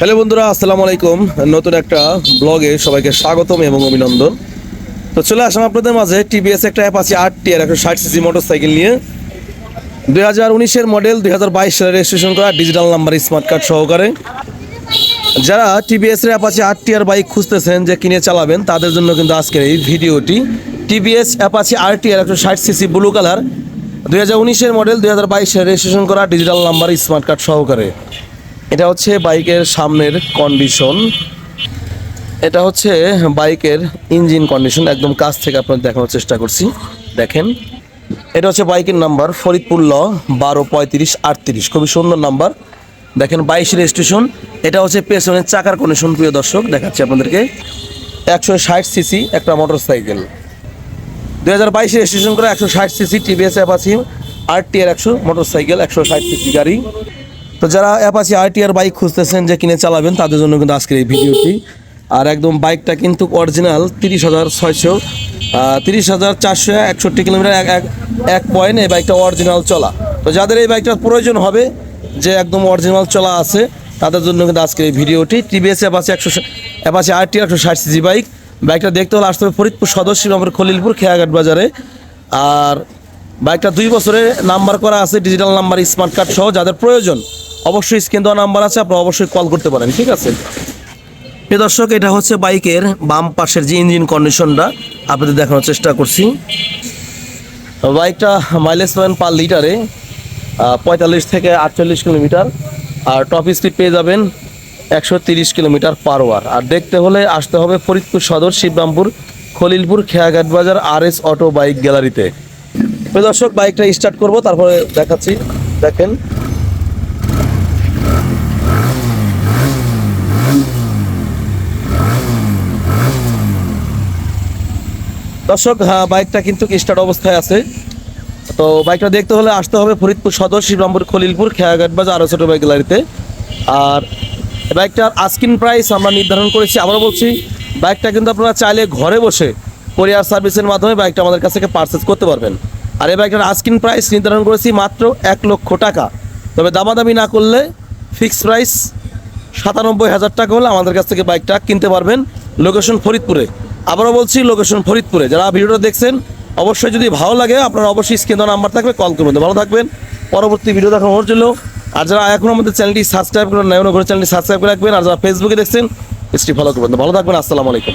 Hello বন্ধুরা, আসসালামু আলাইকুম। নতুন একটা ব্লগে সবাইকে স্বাগতম এবং অভিনন্দন। তো চলে আসলাম আপনাদের মাঝে। টিভিএস একটা অ্যাপ আছে আট টি আর একশো ষাট সিসি মোটর সাইকেল নিয়ে। দুই হাজার উনিশের মডেল দুই হাজার বাইশ সালে রেজিস্ট্রেশন করা ডিজিটাল নাম্বার স্মার্ট কার্ড সহকারে। যারা টিভিএস এর অ্যাপাচি আট টিয়ার বাইক খুঁজতেছেন যে কিনে চালাবেন, তাদের জন্য কিন্তু আজকের এই ভিডিওটি। টিভিএস অ্যাপাচি আর টিয়ার একশো ষাট সিসি ব্লু কালার দুই হাজার উনিশের মডেল দুই হাজার বাইশে রেজিস্ট্রেশন করা ডিজিটাল নাম্বার স্মার্ট কার্ড সহকারে। এটা হচ্ছে বাইকের সামনের কন্ডিশন এটা হচ্ছে বাইকের ইঞ্জিন কন্ডিশন একদম কাছ থেকে আপনার দেখানোর চেষ্টা করছি। দেখেন, এটা হচ্ছে বাইকের নাম্বার ফরিদপুর ল, বারো পঁয়ত্রিশ আটত্রিশ। খুবই সুন্দর নাম্বার দেখেন, বাইশ রেজিস্ট্রেশন এটা হচ্ছে পেছনের চাকার কন্ডিশন প্রিয় দর্শক, দেখাচ্ছি আপনাদেরকে। একশো ষাট সিসি একটা মোটর সাইকেল দু হাজার বাইশে রেজিস্ট্রেশন করে একশো ষাট CC TVS Apache R T R একশো মোটর সাইকেল একশো ষাট সিসি গাড়ি। তো যারা অ্যাপাচি আর টি আর বাইক খুঁজতেছেন যে কিনে চালাবেন, তাদের জন্য কিন্তু আজকের এই ভিডিওটি। আর একদম বাইকটা কিন্তু অরিজিনাল তিরিশ হাজার ছয়শো তিরিশ হাজার চারশো একষট্টি কিলোমিটার, এক এক পয়েন্ট এই বাইকটা অরিজিনাল চলা। তো যাদের এই বাইকটার প্রয়োজন হবে যে একদম অরিজিনাল চলা আছে, তাদের জন্য কিন্তু আজকের এই ভিডিওটি। টিভিএস অ্যাপাচি একশো অ্যাপাচি আর টি একশো ষাট সিজি বাইক বাইকটা দেখতে হলে আসতে হবে ফরিদপুর সদর শিবনগর খলিলপুর, খেয়াঘাট বাজারে। আর বাইকটা দুই বছরে নাম্বার করা আছে ডিজিটাল নাম্বার স্মার্ট কার্ড সহ যাদের প্রয়োজন। অবশ্যই স্ক্রিন দেওয়া নাম্বার আছে, আপনারা অবশ্যই কল করতে পারেন, ঠিক আছে? প্রিয় দর্শক, এটা হচ্ছে বাইকের বাম পাশের যে ইঞ্জিন কন্ডিশনটা আপনাদের দেখানোর চেষ্টা করছি। বাইকটা মাইলেজ পাবেন পার লিটারে পঁয়তাল্লিশ থেকে আটচল্লিশ কিলোমিটার, আর টপ স্পিড পেয়ে যাবেন একশো তিরিশ কিলোমিটার পার ওয়ার আর দেখতে হলে আসতে হবে ফরিদপুর সদর, শিবরামপুর, খলিলপুর, খেয়াঘাট বাজার আর এস অটো বাইক গ্যালারিতে দর্শক, বাইকটা স্টার্ট করব, তারপরে দেখাচ্ছি। দেখেন দর্শক হ্যাঁ, বাইকটা কিন্তু স্টার্ট অবস্থায় আছে। তো বাইকটা দেখতে হলে আসতে হবে ফরিদপুর সদর শিবরামপুর খলিলপুর খেয়াঘাট বাজার আরও ছোট বাইক গ্যালারিতে। আর বাইকটার আস্কিন প্রাইস আমরা নির্ধারণ করেছি আবারও বলছি বাইকটা কিন্তু আপনারা চাইলে ঘরে বসে কোরিয়ার সার্ভিসের মাধ্যমে বাইকটা আমাদের কাছ থেকে পারচেস করতে পারবেন। আর এই বাইকটার আস্কিন প্রাইস নির্ধারণ করেছি মাত্র এক লক্ষ টাকা। তবে দামাদামি না করলে ফিক্সড প্রাইস সাতানব্বই হাজার টাকা হলে আমাদের কাছ থেকে বাইকটা কিনতে পারবেন। লোকেশন ফরিদপুরে। আবারও বলছি লোকেশন ফরিদপুরে। যারা ভিডিওটা দেখছেন, অবশ্যই যদি ভালো লাগে, আপনারা অবশ্যই স্ক্রিন নাম্বার থাকবে কল করবেন। ভালো থাকবেন। পরবর্তী ভিডিও দেখানোর জন্য আর যারা এখন আমাদের চ্যানেলটি সাবস্ক্রাইব করেন করে চ্যানেলটি সাবস্ক্রাইব করে রাখবেন। আর যারা ফেসবুকে দেখছেন এসটি ফলো করবেন। ভালো থাকবেন, আসসালামু আলাইকুম।